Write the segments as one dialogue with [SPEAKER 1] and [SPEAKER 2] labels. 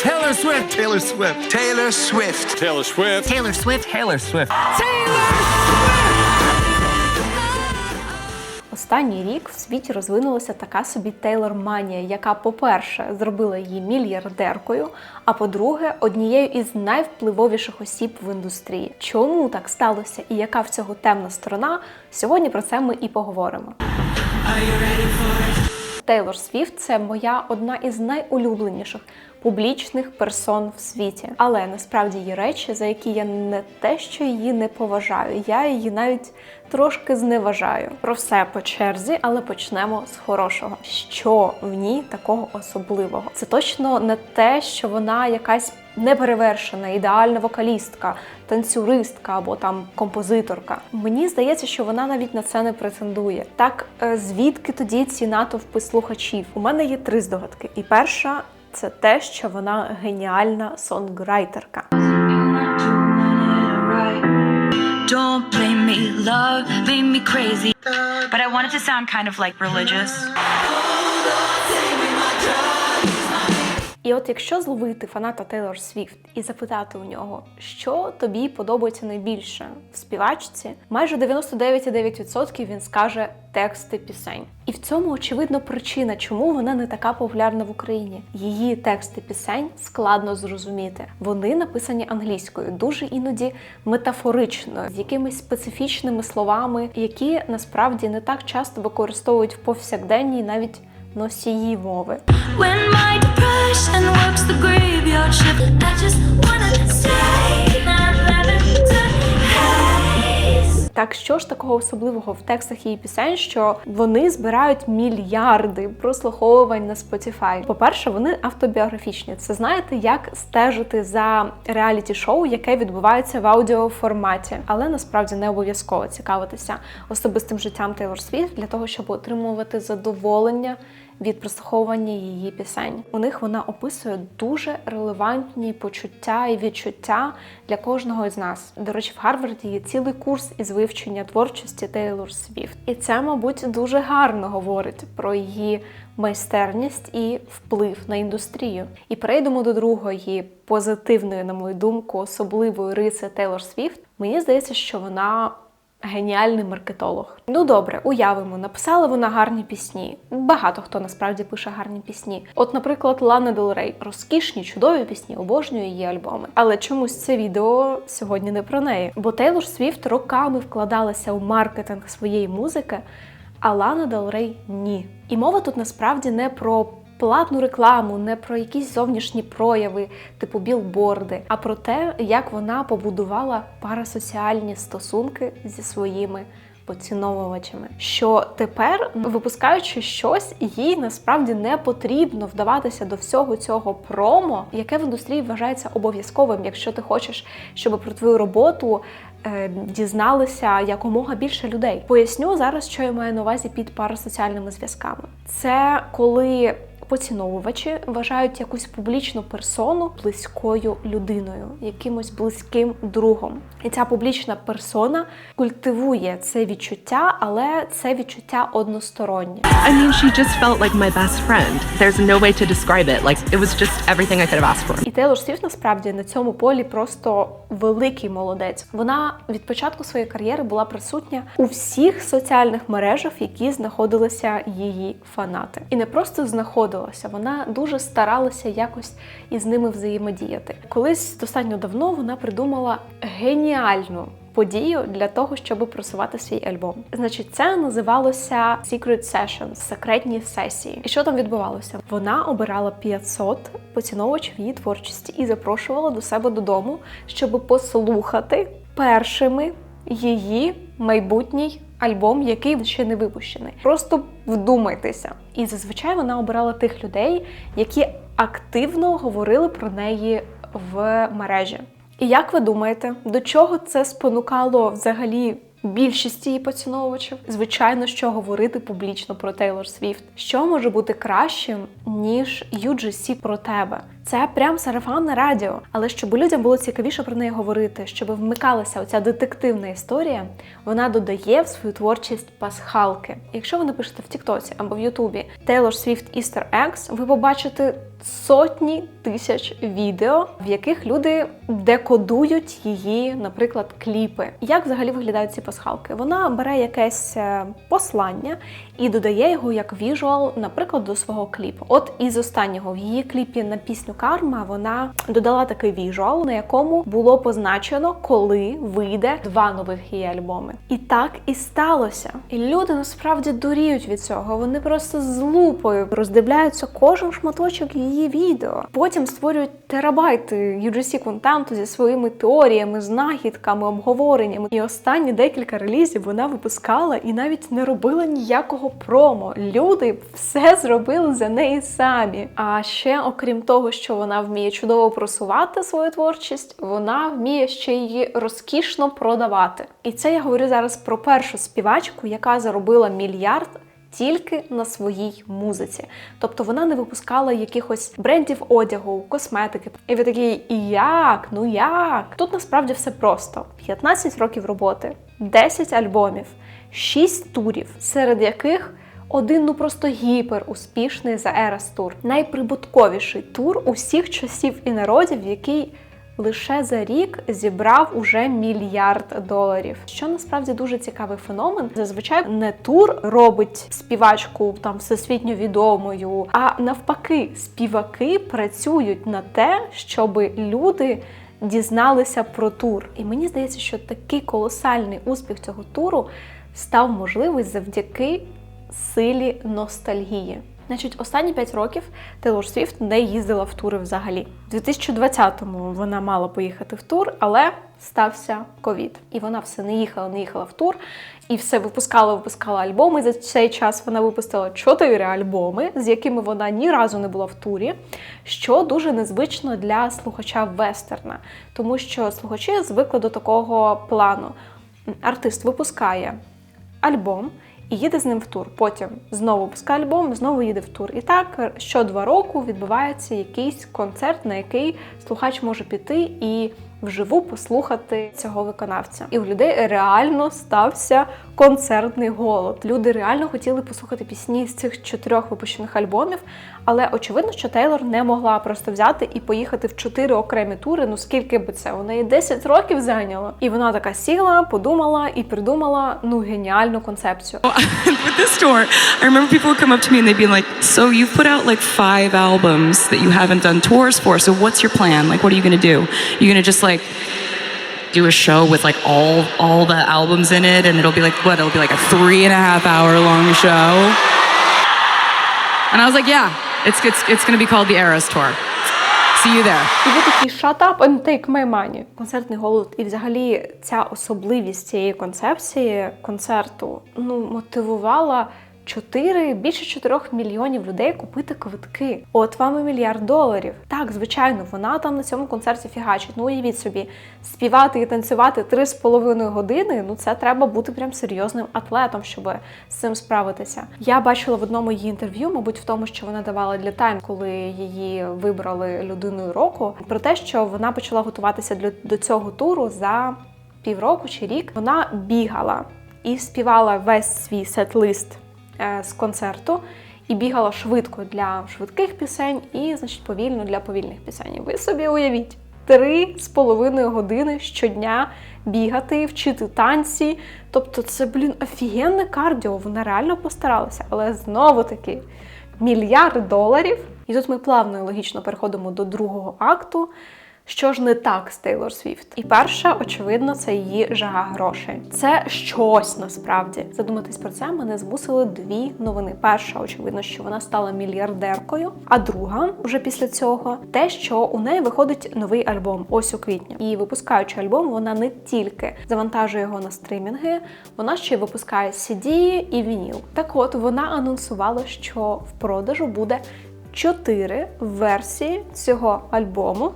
[SPEAKER 1] Taylor Swift.
[SPEAKER 2] Taylor Swift. Taylor Swift.
[SPEAKER 1] Taylor Swift.
[SPEAKER 3] Taylor Swift.
[SPEAKER 1] Taylor Swift.
[SPEAKER 4] Останній рік в світі розвинулася така собі Тейлор-манія, яка, по-перше, зробила її мільярдеркою, а по-друге, однією із найвпливовіших осіб в індустрії. Чому так сталося і яка в цього темна сторона? Сьогодні про це ми і поговоримо. Тейлор Свіфт це моя одна із найулюбленіших публічних персон в світі. Але насправді є речі, за які я не те, що її не поважаю, я її навіть трошки зневажаю. Про все по черзі, але почнемо з хорошого. Що в ній такого особливого? Це точно не те, що вона якась неперевершена, ідеальна вокалістка, танцюристка або там композиторка. Мені здається, що вона навіть на це не претендує. Так е, звідки тоді ці натовпи слухачів? У мене є три здогадки. І перша це те, що вона геніальна сонграйтерка.
[SPEAKER 5] Don't blame me, love made. But I wanted to sound kind of like religious.
[SPEAKER 4] І от якщо зловити фаната Тейлор Свіфт і запитати у нього, що тобі подобається найбільше в співачці, майже 99,9% він скаже тексти пісень. І в цьому очевидно причина, чому вона не така популярна в Україні. Її тексти пісень складно зрозуміти. Вони написані англійською, дуже іноді метафорично, з якимись специфічними словами, які насправді не так часто використовують в повсякденній навіть носії мови.
[SPEAKER 5] When my
[SPEAKER 4] Так що ж такого особливого в текстах її пісень, що вони збирають мільярди прослуховувань на Spotify? По-перше, вони автобіографічні. Це знаєте, як стежити за реаліті-шоу, яке відбувається в аудіоформаті, але насправді не обов'язково цікавитися особистим життям Тейлор Свіфт для того, щоб отримувати задоволення від прослуховування її пісень. У них вона описує дуже релевантні почуття і відчуття для кожного із нас. До речі, в Гарварді є цілий курс із вивчення творчості Тейлор Свіфт. І це, мабуть, дуже гарно говорить про її майстерність і вплив на індустрію. І перейдемо до другої позитивної, на мою думку, особливої риси Тейлор Свіфт. Мені здається, що вона Геніальний маркетолог. Ну добре, уявимо, написала вона гарні пісні. Багато хто насправді пише гарні пісні. От, наприклад, Лана Дел Рей. розкішні, чудові пісні, обожнюю її альбоми. Але чомусь це відео сьогодні не про неї. Бо Тейлор Свіфт роками вкладалася у маркетинг своєї музики, а Лана Дел Рей ні. І мова тут насправді не про платну рекламу, не про якісь зовнішні прояви, типу білборди, а про те, як вона побудувала парасоціальні стосунки зі своїми поціновувачами. Що тепер, випускаючи щось, їй насправді не потрібно вдаватися до всього цього промо, яке в індустрії вважається обов'язковим, якщо ти хочеш, щоб про твою роботу. е, Дізналися якомога більше людей. Поясню зараз, що я маю на увазі під парасоціальними зв'язками. Це коли поціновувачі вважають якусь публічну персону близькою людиною, якимось близьким другом. І ця публічна персона культивує це відчуття, але це відчуття одностороннє.
[SPEAKER 6] I mean, she just felt like my best friend. There's no way to describe it. Like, it was just everything I could have asked for.
[SPEAKER 4] І Тейлор Свіфт насправді на цьому полі просто великий молодець. Вона від початку своєї кар'єри була присутня у всіх соціальних мережах, які знаходилися її фанати. І не просто знаходилася, вона дуже старалася якось із ними взаємодіяти. Колись достатньо давно вона придумала геніальну. Подію для того, щоб просувати свій альбом. Значить, це називалося Secret Sessions, секретні сесії. І що там відбувалося? Вона обирала 500 поціновувачів її творчості і запрошувала до себе додому, щоб послухати першими її майбутній альбом, який ще не випущений. Просто вдумайтеся. І зазвичай вона обирала тих людей, які активно говорили про неї в мережі. І як ви думаєте, до чого це спонукало взагалі більшість її поціновувачів? Звичайно, що говорити публічно про Тейлор Свіфт. Що може бути кращим, ніж UGC про тебе? Це прям сарафанне радіо. Але щоб людям було цікавіше про неї говорити, щоб вмикалася оця детективна історія, вона додає в свою творчість пасхалки. Якщо ви напишете в Тіктоці або в Ютубі Taylor Swift Easter Eggs, ви побачите сотні тисяч відео, в яких люди декодують її, наприклад, кліпи. Як взагалі виглядають ці пасхалки? Вона бере якесь е, послання і додає його як віжуал, наприклад, до свого кліпу. От із останнього в її кліпі на пісню Карма вона додала такий віжуал, на якому було позначено, коли вийде два нових її альбоми. І так і сталося. І люди насправді дуріють від цього. Вони просто з лупою роздивляються кожен шматочок її відео. Потім створюють терабайти UGC контенту зі своїми теоріями, знахідками, обговореннями. І останні декілька релізів вона випускала і навіть не робила ніякого промо. Люди все зробили за неї самі. А ще, окрім того, що вона вміє чудово просувати свою творчість, вона вміє ще її розкішно продавати. І це я говорю зараз про першу співачку, яка заробила мільярд тільки на своїй музиці. Тобто вона не випускала якихось брендів одягу, косметики. І ви такі, «І як? Ну як? Тут насправді все просто: 15 років роботи, 10 альбомів, 6 турів, серед яких один ну просто гіпер успішний за Eras Tour. Найприбутковіший тур усіх часів і народів, який лише за рік зібрав уже мільярд доларів. Що насправді дуже цікавий феномен. Зазвичай не тур робить співачку там всесвітньо відомою, а навпаки, співаки працюють на те, щоб люди. Дізналися про тур, і мені здається, що такий колосальний успіх цього туру став можливий завдяки силі ностальгії. Значить, останні 5 років Тейлор Свіфт не їздила в тури взагалі. У 2020-му вона мала поїхати в тур, але стався ковід. І вона все не їхала, не їхала в тур, і все випускала, випускала альбоми. За цей час вона випустила 4 альбоми, з якими вона ні разу не була в турі, що дуже незвично для слухача вестерна, тому що слухачі звикли до такого плану. Артист випускає альбом і їде з ним в тур. Потім знову пускає альбом, знову їде в тур. І так що два року відбувається якийсь концерт, на який слухач може піти і вживу послухати цього виконавця. І у людей реально стався концертний голод. Люди реально хотіли послухати пісні з цих чотирьох випущених альбомів. Але очевидно, що Тейлор не могла просто взяти і поїхати в чотири окремі тури. Ну скільки би це? У неї 10 років зайняло. І вона така сіла, подумала і придумала ну геніальну концепцію.
[SPEAKER 1] with this tour, I remember people would come up to me and they'd be like, "So you've put out like five albums that you haven't done tours for. So what's your plan? Like, what are you gonna do? You're gonna just like do a show with like all all the albums in it, and it'll be like what? It'll be like a three and a half hour long show." And I was like, "Yeah, it's it's it's gonna be called the Eras Tour. See you there."
[SPEAKER 4] І ви такі shut up and take my money. Концертний голод і взагалі ця особливість цієї концепції концерту ну мотивувала 4, більше 4 мільйонів людей купити квитки. От вам і мільярд доларів. Так, звичайно, вона там на цьому концерті фігачить. Ну уявіть собі, співати і танцювати 3,5 години. Ну це треба бути прям серйозним атлетом, щоб з цим справитися. Я бачила в одному її інтерв'ю, мабуть, в тому, що вона давала для Time, коли її вибрали людиною року, про те, що вона почала готуватися для до цього туру за півроку чи рік. Вона бігала і співала весь свій сет-лист з концерту. І бігала швидко для швидких пісень, і, значить, повільно для повільних пісень. Ви собі уявіть, три з половиною години щодня бігати, вчити танці. Тобто, це, блін, офігенне кардіо. Вона реально постаралася. Але знову таки мільярд доларів. І тут ми плавно і логічно переходимо до другого акту. Що ж не так з Тейлор Свіфт? І перше, очевидно, це її жага грошей. Це щось насправді. Задуматись про це мене змусили дві новини. Перша, очевидно, що вона стала мільярдеркою. А друга, вже після цього, те, що у неї виходить новий альбом ось у квітні. І випускаючи альбом, вона не тільки завантажує його на стрімінги, вона ще й випускає CD і вініл. Так от вона анонсувала, що в продажу буде чотири версії цього альбому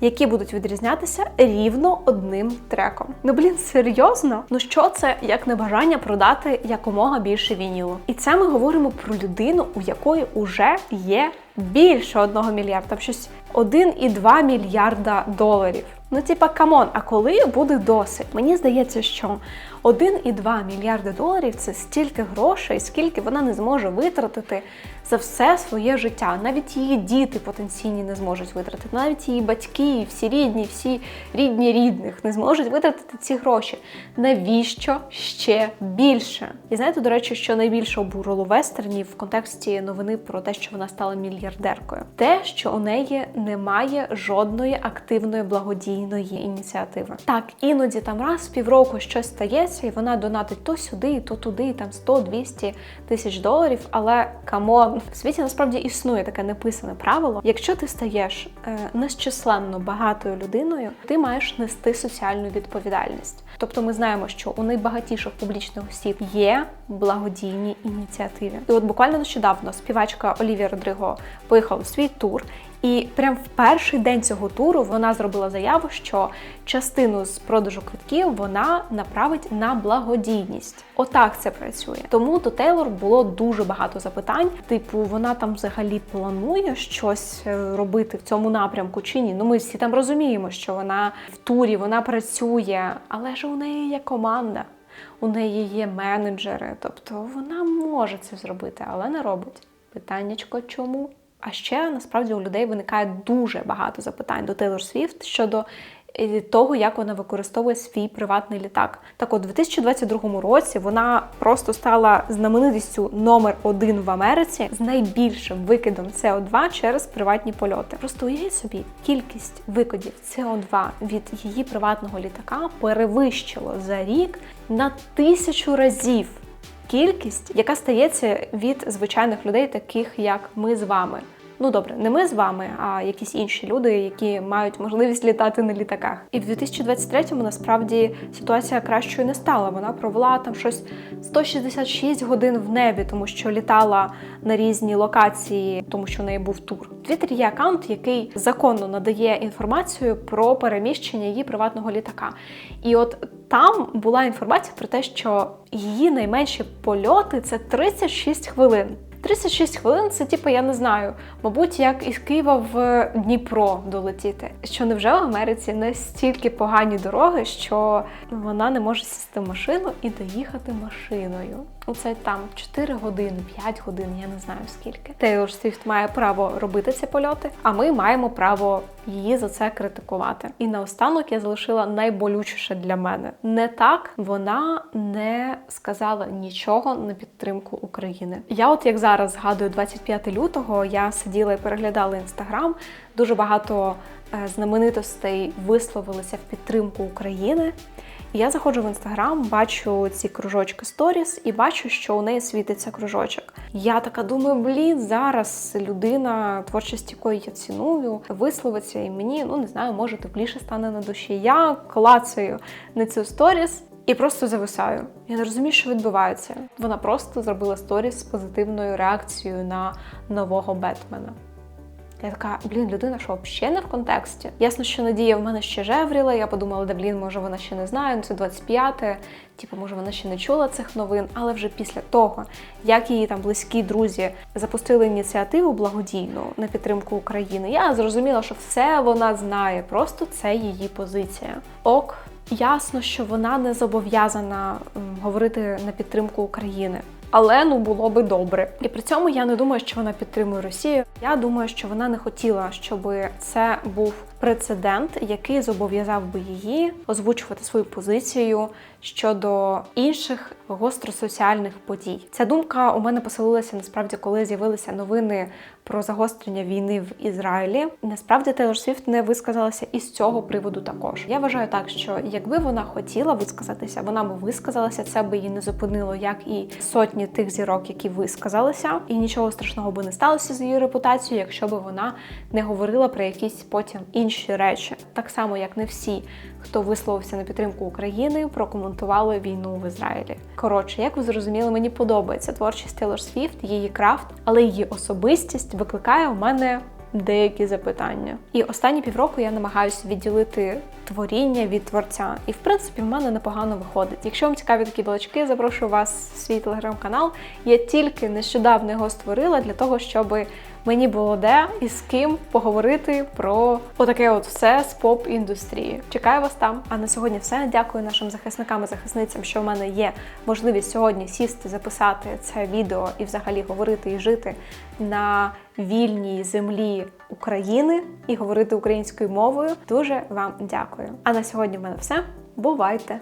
[SPEAKER 4] які будуть відрізнятися рівно одним треком. Ну блін, серйозно? Ну що це як не бажання продати якомога більше вінілу? І це ми говоримо про людину, у якої уже є більше одного мільярда, там щось 1,2 мільярда доларів. Ну, типа, камон, а коли буде досить? Мені здається, що 1,2 мільярда доларів це стільки грошей, скільки вона не зможе витратити за все своє життя. Навіть її діти потенційні не зможуть витратити, навіть її батьки, всі рідні, всі рідні рідних не зможуть витратити ці гроші. Навіщо ще більше? І знаєте, до речі, що найбільше обурило вестернів в контексті новини про те, що вона стала мільярдеркою, те, що у неї немає жодної активної благодійної ініціативи. Так, іноді там раз в півроку щось стається, і вона донатить то сюди, то туди, там 100-200 тисяч доларів. Але камон, в світі насправді існує таке неписане правило. Якщо ти стаєш е, нещисленно багатою людиною, ти маєш нести соціальну відповідальність. Тобто ми знаємо, що у найбагатіших публічних осіб є благодійні ініціативи. І от буквально нещодавно співачка Олівія Родриго поїхала у свій тур. І прям в перший день цього туру вона зробила заяву, що частину з продажу квитків вона направить на благодійність. Отак це працює. Тому до Тейлор було дуже багато запитань. Типу, вона там взагалі планує щось е, робити в цьому напрямку чи ні? Ну ми всі там розуміємо, що вона в турі, вона працює, але ж у неї є команда. У неї є менеджери, тобто вона може це зробити, але не робить. Питаннячко чому? А ще насправді у людей виникає дуже багато запитань до Тейлор Свіфт щодо е, того, як вона використовує свій приватний літак. Так от, у 2022 році вона просто стала знаменитістю номер один в Америці з найбільшим викидом СО2 через приватні польоти. Просто уявіть собі, кількість викидів СО2 від її приватного літака перевищило за рік на тисячу разів кількість, яка стається від звичайних людей, таких як ми з вами. Ну добре, не ми з вами, а якісь інші люди, які мають можливість літати на літаках. І в 2023-му насправді ситуація кращою не стала. Вона провела там щось 166 годин в небі, тому що літала на різні локації, тому що в неї був тур. В Твіттері є аккаунт, який законно надає інформацію про переміщення її приватного літака. І от там була інформація про те, що її найменші польоти це 36 хвилин. 36 хвилин це, типу, я не знаю, мабуть, як із Києва в Дніпро долетіти. Що невже в Америці настільки погані дороги, що вона не може сісти в машину і доїхати машиною? Оце там 4 години, 5 годин, я не знаю скільки. Тейлор Свіфт має право робити ці польоти, а ми маємо право її за це критикувати. І наостанок я залишила найболючіше для мене. Не так вона не сказала нічого на підтримку України. Я, от як зараз згадую, 25 лютого я сиділа і переглядала інстаграм. Дуже багато е, знаменитостей висловилися в підтримку України. Я заходжу в інстаграм, бачу ці кружочки сторіс і бачу, що у неї світиться кружочок. Я така думаю, блін, зараз людина, творчість якої я ціную, висловиться і мені, ну не знаю, може тепліше стане на душі. Я клацаю на цю сторіс. І просто зависаю. Я не розумію, що відбувається. Вона просто зробила сторіс з позитивною реакцією на нового Бетмена. Я така, блін, людина, що взагалі не в контексті. Ясно, що Надія в мене ще жевріла. Я подумала, да блін, може вона ще не знає, ну це 25-те, типу, може вона ще не чула цих новин. Але вже після того, як її там близькі друзі запустили ініціативу благодійну на підтримку України, я зрозуміла, що все вона знає, просто це її позиція. Ок. Ясно, що вона не зобов'язана говорити на підтримку України. Але ну було би добре. І при цьому я не думаю, що вона підтримує Росію. Я думаю, що вона не хотіла, щоб це був прецедент, який зобов'язав би її озвучувати свою позицію щодо інших гостросоціальних подій. Ця думка у мене поселилася насправді, коли з'явилися новини про загострення війни в Ізраїлі. Насправді Тейлор Свіфт не висказалася із цього приводу також. Я вважаю так, що якби вона хотіла висказатися, вона би висказалася, це би її не зупинило, як і сотні тих зірок, які висказалися, і нічого страшного би не сталося з її репутацією, якщо би вона не говорила про якісь потім інші речі. Так само, як не всі, хто висловився на підтримку України, прокоментували війну в Ізраїлі. Коротше, як ви зрозуміли, мені подобається творчість Тейлор Свіфт, її крафт, але її особистість викликає у мене деякі запитання. І останні півроку я намагаюся відділити творіння від творця. І в принципі в мене непогано виходить. Якщо вам цікаві такі балачки, запрошую вас в свій телеграм-канал. Я тільки нещодавно його створила для того, щоб мені було де і з ким поговорити про отаке от все з поп-індустрії. Чекаю вас там. А на сьогодні все. Дякую нашим захисникам і захисницям, що в мене є можливість сьогодні сісти, записати це відео і взагалі говорити і жити на вільній землі України і говорити українською мовою. Дуже вам дякую. А на сьогодні в мене все. Бувайте!